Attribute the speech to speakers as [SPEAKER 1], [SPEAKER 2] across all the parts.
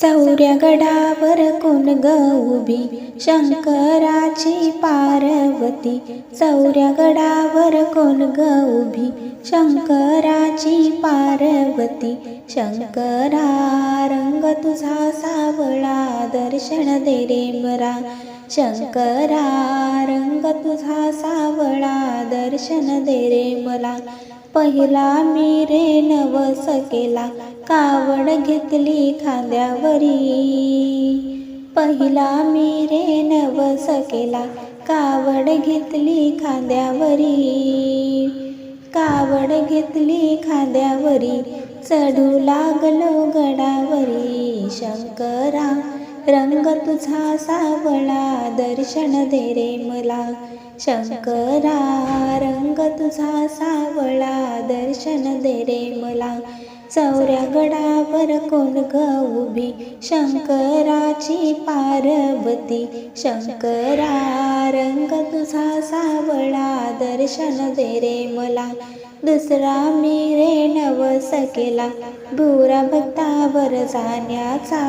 [SPEAKER 1] सौर्य गडावर कोण ग उभी? शंकराची पार्वती. सौर्य गडावर कोण ग उभी? शंकराची पार्वती. शंकरा रंग तुझा सावळा. दर्शन दे रे मरा. शंकरा रंग तुझा सावळा. दर्शन दे रे मला पहिला मी रे नव सकेला कावड घेतली खांद्यावरी. पहिला मी रे नव सकेला कावड घेतली खांद्यावरी. कावड घेतली खांद्यावरी चढू लागलो गडावरी. शंकरा रंग तुझा सावळा दर्शन दे रे मला. शंकरा रंग तुझा सावळा दर्शन दे रे मला. चौऱ्या गडावर कोण ग उभी? शंकराची पार्वती. शंकरा रंग तुझा सावळा. दर्शन दे रे मला. दुसरा मी रे नवस केला बुरा भक्तावर जाण्याचा.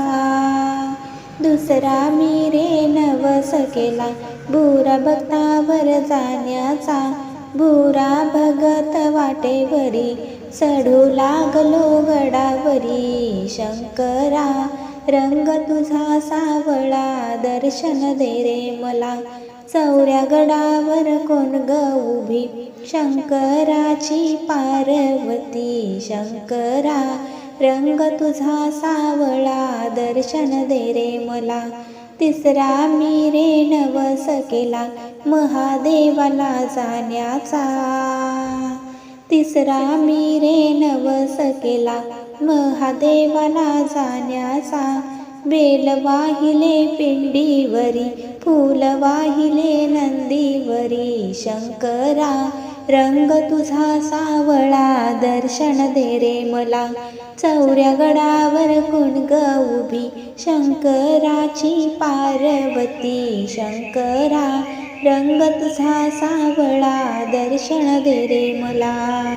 [SPEAKER 1] दुसरा मी रे नवस केला बुरा भक्तावर जाण्याचा. बुरा भगत वाटेवरी चढू लागलो गडावरी. शंकरा रंग तुझा सावळा दर्शन दे रे मला. चौऱ्या गडावर कोण ग उभी? शंकराची पार्वती. शंकरा रंग तुझा सावळा दर्शन दे रे मला. तिसरा मी रे नवस केला. महादेवाला जाण्याचा. तिसरा मी रे नवस केला महादेवाला जाण्याचा. बेल वाहिले पिंडीवरी फूल वाहिले नंदीवरी शंकरा रंग तुझा सावळा दर्शन दे रे मला. चौऱ्या गडावर कुणग उभी शंकराची पार्वती शंकरा रंग तुझा सावळा दर्शन दे रे मला.